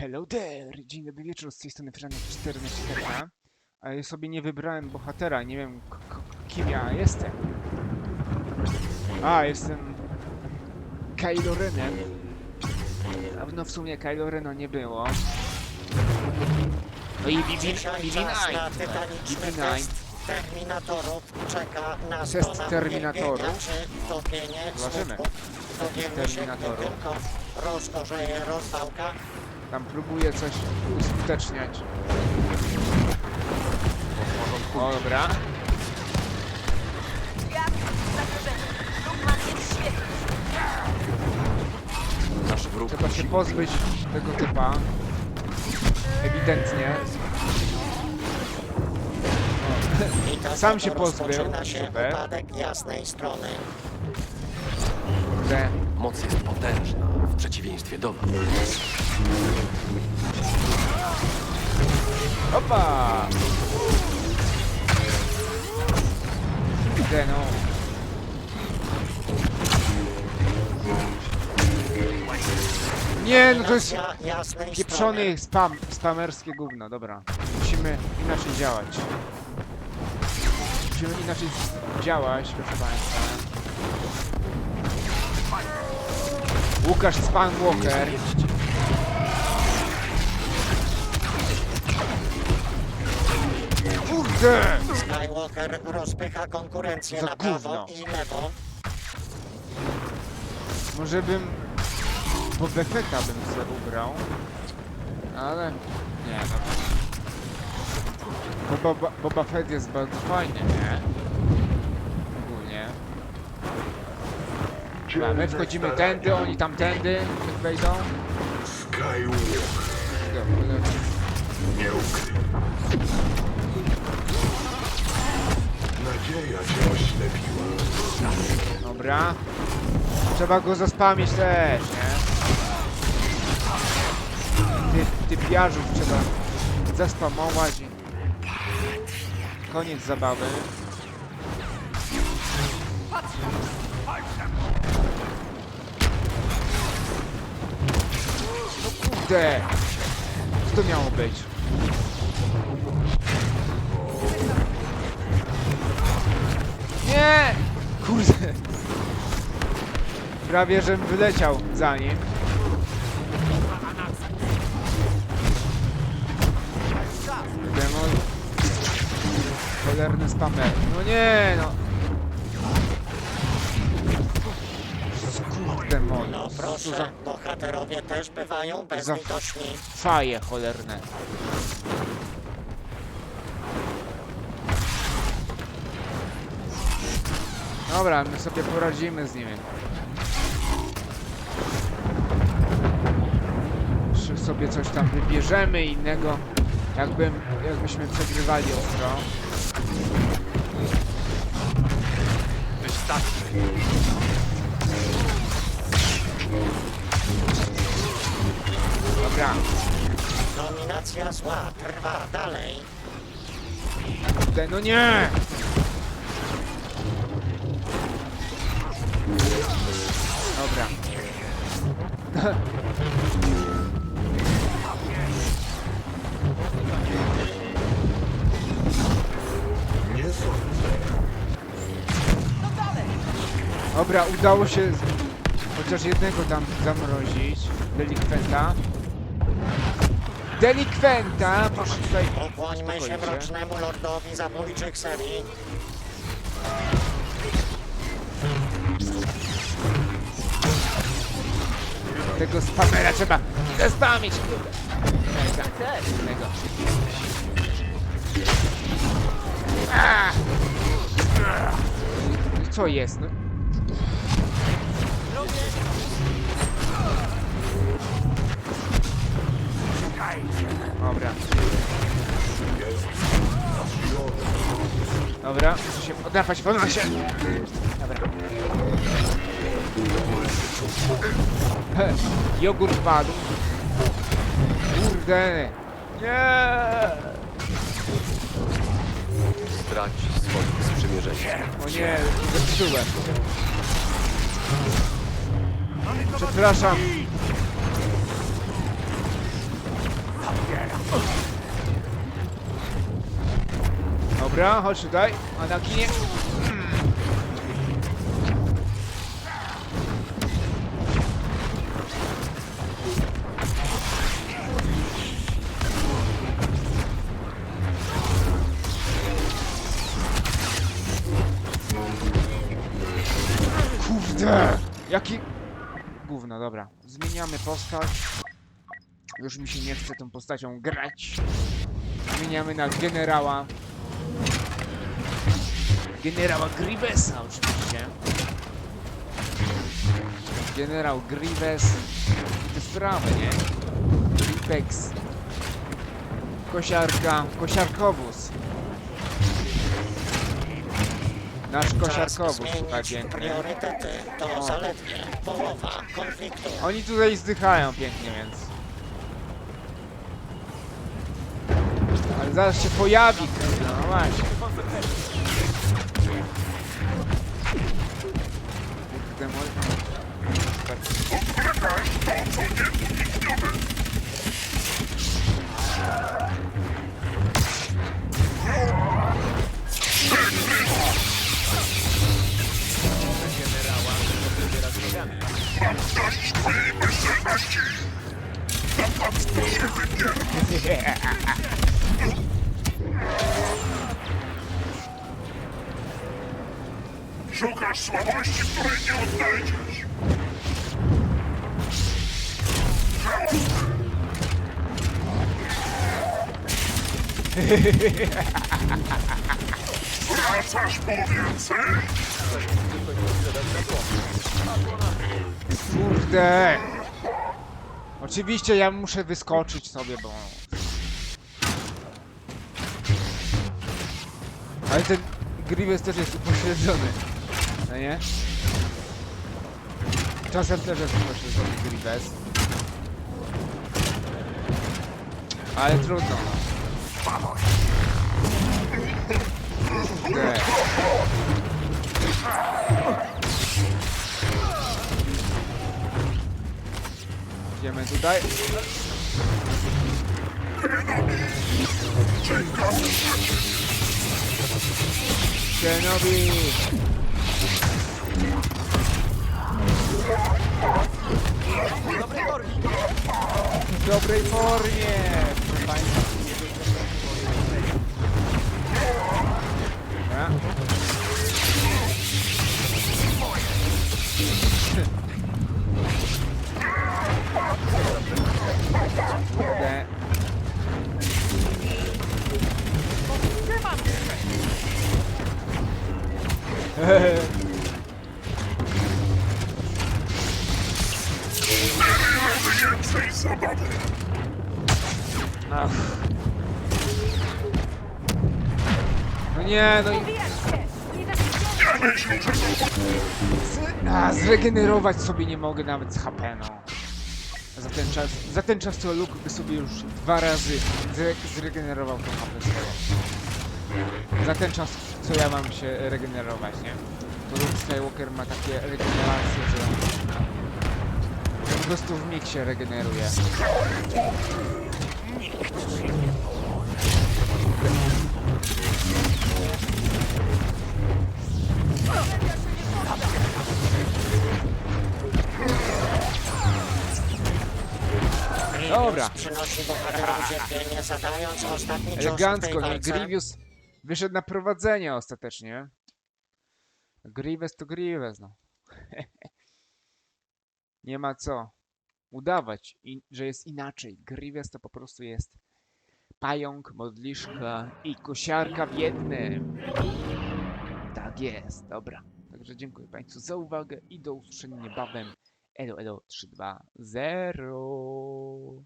Hello there! Dzień dobry wieczór, z tej strony Franek 14 A ja sobie nie wybrałem bohatera, nie wiem kim ja jestem. A, jestem... Kylo Renem. Dawno w sumie Kylo Reno nie było. No i BB- Dzisiaj czas na BB-9. tytaniczny BB-9. test Terminatorów. Czeka nas Test to na Terminatorów. Zobaczymy. gdy Terminatorów. tylko rozkorzeje rozwałka. Tam próbuję coś uskuteczniać. O, dobra. Nasz wróg Trzeba się musi pozbyć tego typa. Ewidentnie. Sam się pozbył. rozpoczyna się Super. upadek jasnej strony. Kurde. Moc jest potężna, w przeciwieństwie do was. Opa! Kurde no. Nie, no to jest pieprzony spam, spamerskie gówno, dobra. Musimy inaczej działać. Musimy inaczej działać, proszę Państwa. Łukasz Span Walker. Kurde! Skywalker rozpycha konkurencję Za na prawo gówno. i lewo. Może bym Boba Fetta bym sobie ubrał. Ale nie, no. Bo Boba, Boba Fett jest bardzo fajny, nie? Dobra, my wchodzimy tędy, oni tamtędy, jak wejdą. Skywalker Dobra, nie ukrył. Nadzieja cię oślepiła. Dobra. Trzeba go zaspamić też, nie? Ty, typiarzów trzeba zaspamować i... Koniec zabawy. Kurde! Co to miało być? Nie! Kurde! Prawie, żebym wyleciał za nim. Demon. Cholerny spamer. No nie, no. No mono. Co za proszę, bohaterowie też bywają bezlitośni. faje cholerne. Dobra, my sobie poradzimy z nimi. Jeszcze sobie coś tam wybierzemy innego, jakbym, jakbyśmy przegrywali ostro. Wystarczy. Dobra, Dominacja zła trwa dalej. kurde, no nie! Dobra. Dobra, udało się chociaż jednego tam zamrozić. Delikwenta. Delikwenta! Proszę tutaj... Ukłońmy się mrocznemu lordowi zabójczych serii. Tego spamera trzeba zespamić, kurde. Co jest, no? Dobra. Dobra, muszę się podrapać po nosie. Dobra. He, jogurt padł. Kurde. Nie. Zdradź swoich sprzymierzeńców. O nie, zepsułem. Przepraszam. Dobra, chodź tutaj. Anakinie. Kurde! Jaki Gówno, dobra. Zmieniamy postać. Już mi się nie chce tą postacią grać. Zmieniamy na generała. Generała Grievesa oczywiście. Generał Grievous. I te sprawy, nie? Gripex. Kosiarka. Kosiarkowóz. Nasz kosiarkowóz tutaj piękny. priorytety. To O. zaledwie połowa konfliktu. Oni tutaj zdychają pięknie, więc... Ale zaraz się pojawi, kurde, no właśnie. Kurde, moi... Szukasz słabości, której nie odnajdziesz. Wracasz po więcej? Kurde! Oczywiście ja muszę wyskoczyć sobie, bo... Ale ten Grievous też jest upośledzony. No nie? Czasem też jest upośledzony Grievous. Ale trudno, no. Kurde. Idziemy tutaj. Kenobi! W dobrej formie! proszę państwa. Dobra. Kurde. Więcej No nie, no i... To a, zregenerować sobie nie mogę nawet z HP, no. Za ten czas, za ten czas co Luke by sobie już dwa razy zre, zregenerował to HP swoje. Za ten czas, co ja mam się regenerować, nie? Bo Luke Skywalker ma takie regeneracje, że... Po prostu w mig się regeneruje. Dobra. Grievous przynosi bohaterom cierpienie, zadając ostatni cios w tej Elegancko, no walce. Grievous wyszedł na prowadzenie ostatecznie. Grievous to Grievous, no. Nie ma co udawać, i, że jest inaczej. Grievous to po prostu jest pająk, modliszka i kosiarka w jednym. Tak jest, dobra. Także dziękuję Państwu za uwagę i do usłyszenia niebawem. Elo, elo, 3, 2, 0.